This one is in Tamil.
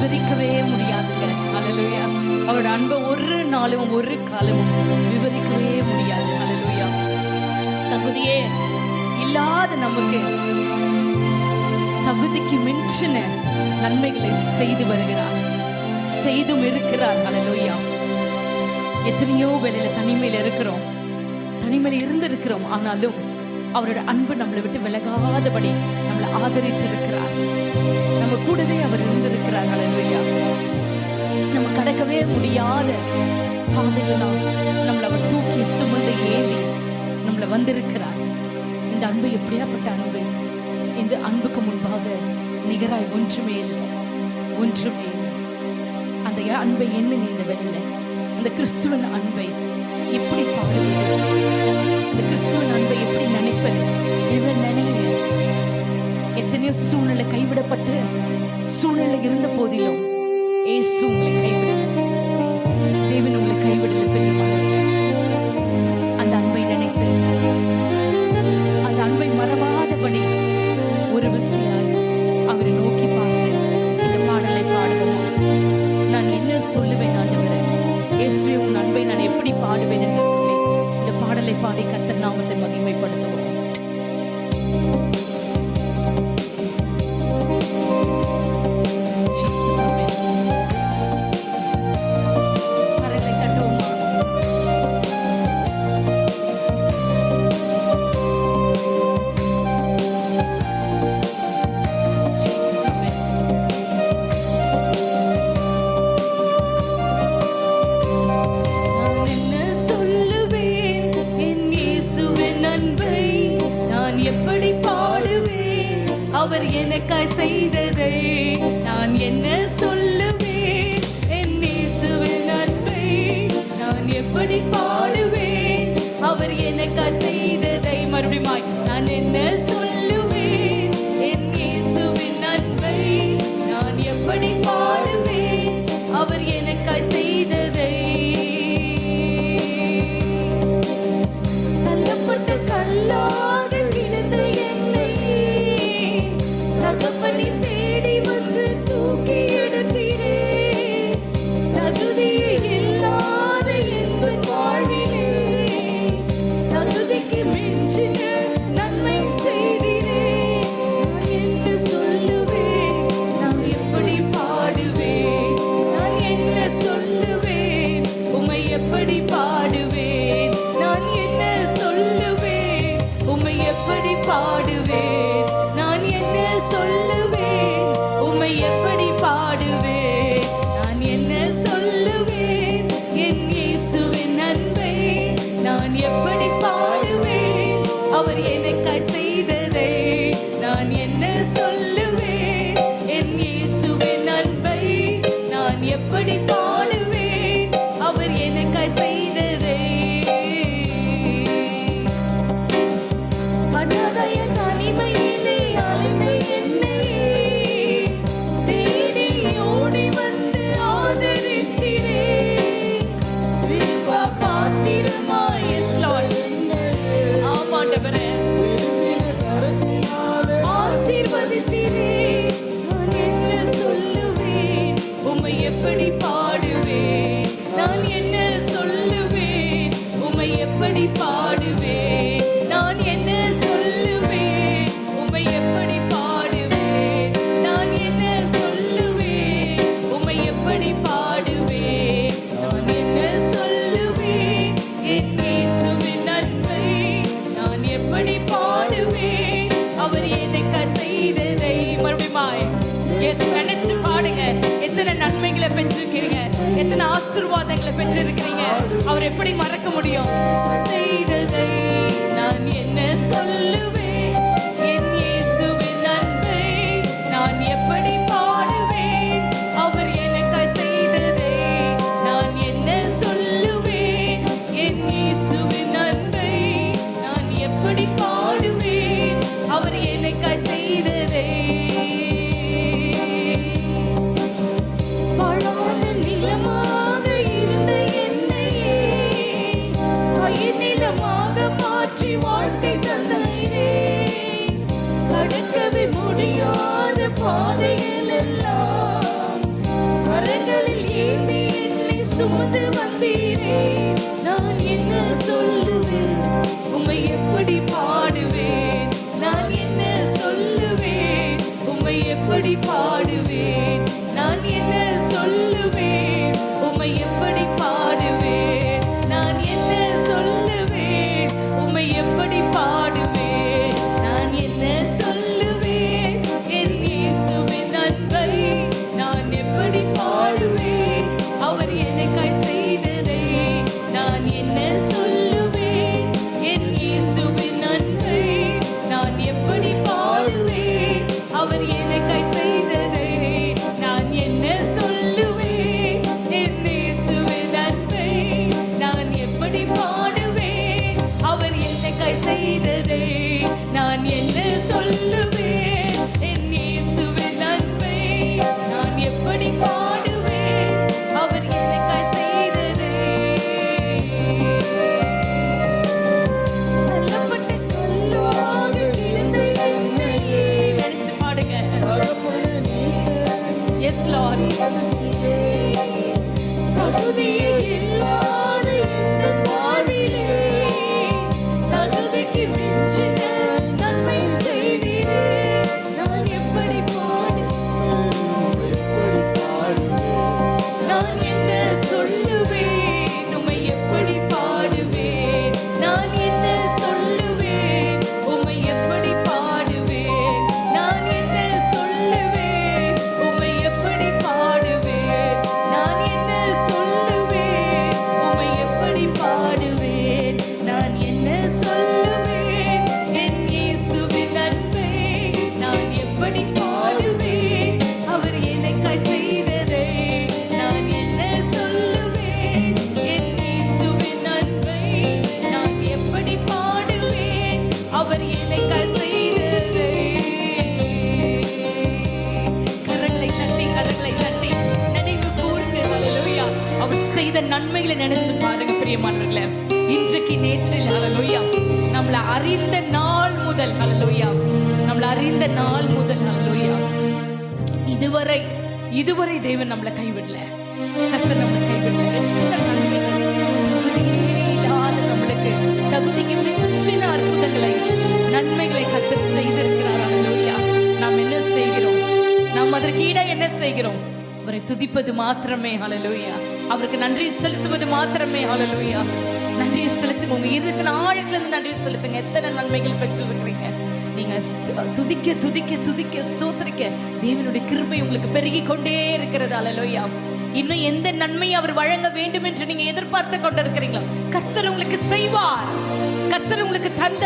விவரிக்கவே முடியாது. அலலுயா அவரோட அன்பை ஒரு நாளும் ஒரு காலமும் விவரிக்கவே முடியாது. அலலுயா தகுதியே இல்லாத நமக்கு தகுதிக்கு மிஞ்சின நன்மைகளை செய்து வருகிறார். செய்தும் இருக்கிறார். அலலுயா எத்தனையோ வேலையில தனிமையில் இருக்கிறோம். தனிமையில் இருந்திருக்கிறோம். ஆனாலும் அவரோட அன்பு நம்மளை விட்டு விலகாதபடி நம்மளை ஆதரித்து இருக்கிறார் நம்ம கூடவே அவர் இருந்திருக்கிறார். அசைக்கவே முடியாத பாதையெல்லாம் நம்மளை அவர் தூக்கி சுமந்து ஏறி நம்மளை வந்திருக்கிறார். இந்த அன்பு எப்படியாப்பட்ட அன்பு? இந்த அன்புக்கு முன்பாக நிகராய் ஒன்றுமே இல்லை. ஒன்றுமே இல்லை. அந்த அன்பை எண்ணுங்க இந்த வெளியில. அந்த கிறிஸ்துவன் அன்பை எப்படி பார்க்கணும்? இந்த கிறிஸ்துவன் அன்பை எப்படி நினைப்பது? இதை நினைங்க. எத்தனையோ சூழ்நிலை கைவிடப்பட்டு சூழ்நிலை இருந்த போதிலும் ஏ சூழ்நிலை பாடுவேன் என்று சொல்லி இந்த பாடலை பாடி கர்த்தர் நாமத்தை மகிமைப்படுத்தும் எனக்காய் செய்த எப்படி பாடு எப்படி மறக்க முடியும்? சுமந்து நினைச்சு பாருங்க பிரியமானவர்களே இன்றைக்கு நேற்றில் ஹalleluya நம்மளை அறிந்த நாள் முதல் ஹalleluya நம்மளை அறிந்த நாள் முதல் ஹalleluya இதுவரை இதுவரை தேவன் நம்மளை கைவிடல. கர்த்தர் நம்மளை கைவிடல. நம்மளுக்கு தகுதிக்கு மிச்சின அற்புதங்களை நன்மைகளை கர்த்தர் செய்திருக்கிறார் ஹalleluya நாம் என்ன செய்கிறோம்? நாம் அதற்கு என்ன செய்கிறோம்? அவரை துதிப்பது மாத்திரமே ஹalleluya அவருக்கு நன்றி செலுத்துவது மாத்திரமே ஹalleluya நன்றி செலுத்துங்க உங்க இருதயத்தின் ஆழத்துலேருந்து நன்றி செலுத்துங்க. எத்தனை நன்மைகள் பெற்றிருக்கிறீங்க நீங்க துதிக்க துதிக்க துதிக்க ஸ்தோத்திரிக்க. தேவனுடைய கிருபை உங்களுக்கு பெருகி கொண்டே இருக்கிறது. அலலோயா இன்னும் எந்த நன்மையை அவர் வழங்க வேண்டும் என்று நீங்க எதிர்பார்த்து கொண்டிருக்கிறீங்களோ கர்த்தர் உங்களுக்கு செய்வார். கர்த்தர் உங்களுக்கு தந்த